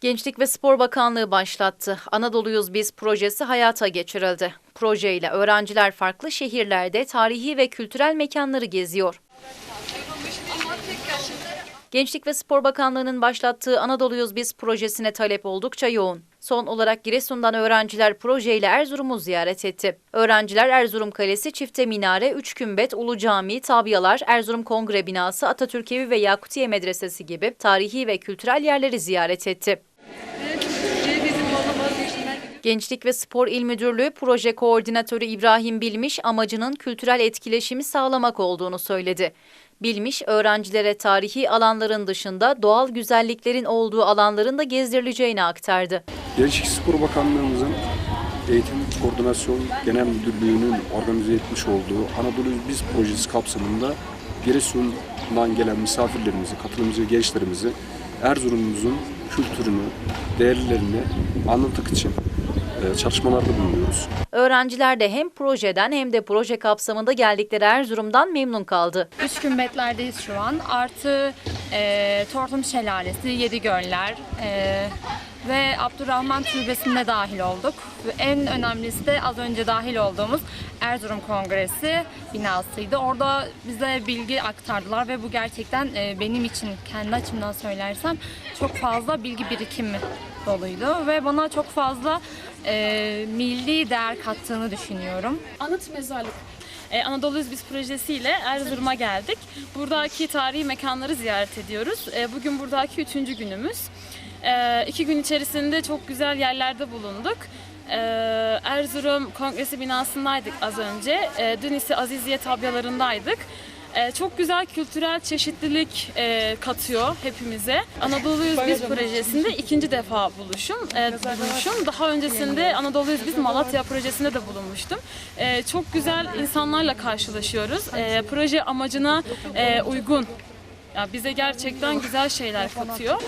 Gençlik ve Spor Bakanlığı başlattı. Anadolu'yuz Biz projesi hayata geçirildi. Projeyle öğrenciler farklı şehirlerde tarihi ve kültürel mekanları geziyor. Gençlik ve Spor Bakanlığı'nın başlattığı Anadolu'yuz Biz projesine talep oldukça yoğun. Son olarak Giresun'dan öğrenciler projeyle Erzurum'u ziyaret etti. Öğrenciler Erzurum Kalesi, Çifte Minare, Üç Kümbet, Ulu Cami, Tabyalar, Erzurum Kongre Binası, Atatürk Evi ve Yakutiye Medresesi gibi tarihi ve kültürel yerleri ziyaret etti. Gençlik ve Spor İl Müdürlüğü Proje Koordinatörü İbrahim Bilmiş amacının kültürel etkileşimi sağlamak olduğunu söyledi. Bilmiş, öğrencilere tarihi alanların dışında doğal güzelliklerin olduğu alanların da gezdirileceğini aktardı. Gençlik Spor Bakanlığımızın Eğitim Koordinasyon Genel Müdürlüğü'nün organize etmiş olduğu Anadolu Biz projesi kapsamında Giresun'dan gelen misafirlerimizi, katılımcı gençlerimizi Erzurum'umuzun kültürünü, değerlerini anlatmak için çalışmalarda bulunuyoruz. Öğrenciler de hem projeden hem de proje kapsamında geldikleri Erzurum'dan memnun kaldı. Üç kümbetlerdeyiz şu an. Artı e, Tortum Şelalesi, Yedi Göller e, ve Abdurrahman Türbesi'ne dahil olduk. Ve en önemlisi de az önce dahil olduğumuz Erzurum Kongresi binasıydı. Orada bize bilgi aktardılar ve bu gerçekten e, benim için kendi açımdan söylersem çok fazla bilgi birikimi doluydu ve bana çok fazla e, milli değer kattığını düşünüyorum. Anıt Mezarlık. Ee, Anadolu Biz projesiyle Erzurum'a geldik. Buradaki tarihi mekanları ziyaret ediyoruz. Ee, bugün buradaki üçüncü günümüz. Ee, iki gün içerisinde çok güzel yerlerde bulunduk. Ee, Erzurum Kongresi binasındaydık az önce. Ee, dün ise Aziziye tabyalarındaydık. Ee, çok güzel kültürel çeşitlilik e, katıyor hepimize. Anadolu'yuz Biz projesinde ikinci defa buluşum. E, buluşum. Daha öncesinde Anadolu'yuz Biz Malatya projesinde de bulunmuştum. E, çok güzel insanlarla karşılaşıyoruz. E, proje amacına e, uygun. Ya bize gerçekten güzel şeyler katıyor.